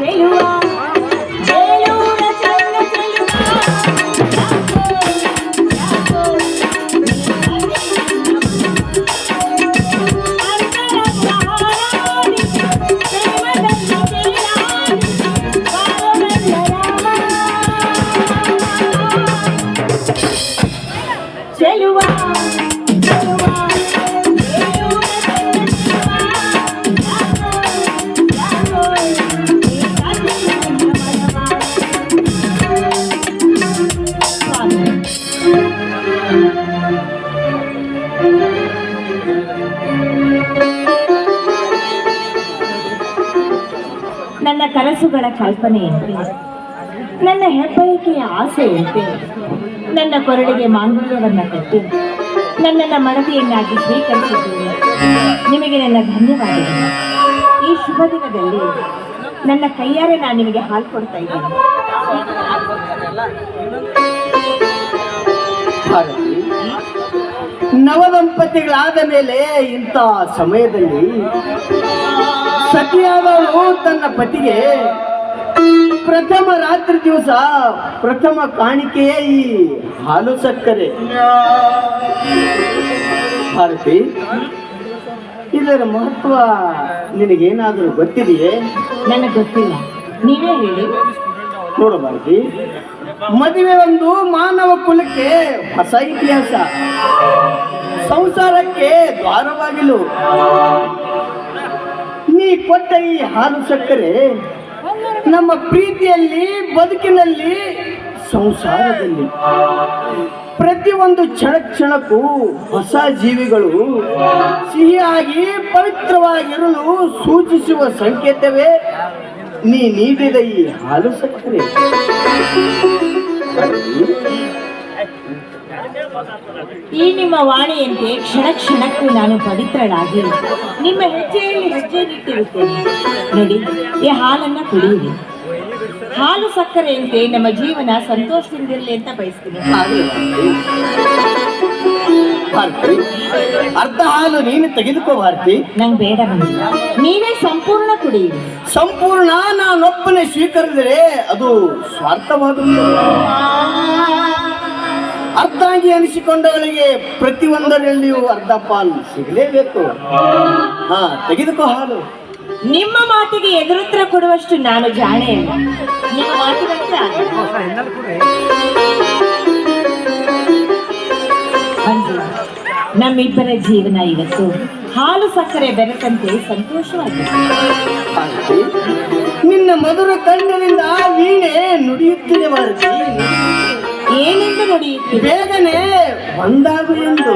ಚೆಲುವ ನನ್ನ ಕನಸುಗಳ ಕಲ್ಪನೆಯಂತೆ ನನ್ನ ಹೆಬ್ಬಯಕೆಯ ಆಸೆಯಂತೆ ನನ್ನ ಕೊರಳಿಗೆ ಮಾಂಗಲ್ಯವನ್ನ ಕಟ್ಟಿ. ನನ್ನನ್ನ ಮನವಿಯನ್ನಾಗಿ ಸ್ವೀಕರಿಸಿದ್ದೇನೆ. ನಿಮಗೆ ನನ್ನ ಧನ್ಯವಾದಗಳು. ಈ ಶುಭ ದಿನದಲ್ಲಿ ನನ್ನ ಕೈಯಾರೆ ನಾನು ನಿಮಗೆ ಹಾಲು ಕೊಡ್ತಾ ಇದ್ದೇನೆ. ನವದಂಪತಿಗಳಾದ ಮೇಲೆ ಇಂಥ ಸಮಯದಲ್ಲಿ ಸತಿಯಾದವಳು ತನ್ನ ಪತಿಗೆ ಪ್ರಥಮ ರಾತ್ರಿ ದಿವಸ ಪ್ರಥಮ ಕಾಣಿಕೆಯೇ ಈ ಹಾಲು ಸಕ್ಕರೆ. ಭಾರತಿ ಇದರ ಮಹತ್ವ ನಿನಗೇನಾದರೂ ಗೊತ್ತಿದೆಯೇ? ನನಗೆ ಗೊತ್ತಿಲ್ಲ. ನೀವೇ ಹೇಳಿ. ನೋಡು ಭಾರತಿ ಮದುವೆ ಒಂದು ಮಾನವ ಕುಲಕ್ಕೆ ಹೊಸ ಇತಿಹಾಸ. ಸಂಸಾರಕ್ಕೆ ದ್ವಾರವಾಗಿಲು ಕೊಟ್ಟ ಈ ಹಾಲು ಸಕ್ಕರೆ ನಮ್ಮ ಪ್ರೀತಿಯಲ್ಲಿ, ಬದುಕಿನಲ್ಲಿ, ಸಂಸಾರದಲ್ಲಿ. ಪ್ರತಿಯೊಂದು ಕ್ಷಣ ಕ್ಷಣಕ್ಕೂ ಹೊಸ ಜೀವಿಗಳು ಸಿಹಿಯಾಗಿ, ಪವಿತ್ರವಾಗಿರಲು ಸೂಚಿಸುವ ಸಂಕೇತವೇ ನೀ ನೀಡಿದ ಈ ಹಾಲು ಸಕ್ಕರೆ. ಈ ನಿಮ್ಮ ವಾಣಿಯಂತೆ ಕ್ಷಣ ಕ್ಷಣಕ್ಕೂ ನಾನು ಪವಿತ್ರಳಾಗಿ ನಿಮ್ಮ ಹೆಜ್ಜೆಯಲ್ಲಿ ಹೆಜ್ಜೆ ನಿಟ್ಟಿರುತ್ತೇನೆ. ನೋಡಿ ಈ ಹಾಲನ್ನ ಕುಡಿಯಿರಿ. ಹಾಲು ಸಕ್ಕರೆಯಂತೆ ನಮ್ಮ ಜೀವನ ಸಂತೋಷದಿಂದಿರಲಿ ಅಂತ ಬಯಸ್ತೀನಿ. ಭಾರತಿ ಅರ್ಧ ಹಾಲು ನೀನು ತೆಗೆದುಕೋ ಭಾರತಿ ನಂಗೆ ಬೇಡ ನೀನೇ ನೀವೇ ಸಂಪೂರ್ಣ ಕುಡಿಯಿರಿ. ಸಂಪೂರ್ಣ ನಾನೊಬ್ಬನೇ ಸ್ವೀಕರಿಸಿದರೆ ಅದು ಸ್ವಾರ್ಥವಾಗುತ್ತದೆ ಅರ್ಧಾಂಗಿ ಅನಿಸಿಕೊಂಡವಳಿಗೆ ಪ್ರತಿಯೊಂದರಲ್ಲಿಯೂ ಅರ್ಧ ಪಾಲು ಸಿಗಲೇಬೇಕು. ಹಾ ತೆಗೆದುಕೋ ಹಾಲು. ನಿಮ್ಮ ಮಾತಿಗೆ ಎದುರುತ್ತರ ಕೊಡುವಷ್ಟು ನಾನು ಜಾಣೆ ನಿಮ್ಮ ಮಾತಿನಂತೆ ನಮ್ಮಿಬ್ಬರ ಜೀವನ ಇವತ್ತು ಹಾಲು ಸಕ್ಕರೆ ಬೆರೆತಂತೆ ಸಂತೋಷವಾಗಿದೆ. ನಿನ್ನ ಮಧುರ ಕಣ್ಣಿನಿಂದ ವೀಣೆ ನುಡಿಯುತ್ತಿದೆ ಭಾರತಿ ನುಡಿಯುತ್ತೀರಿ ಬೇಗನೆ ಒಂದಾಗು ಎಂದು.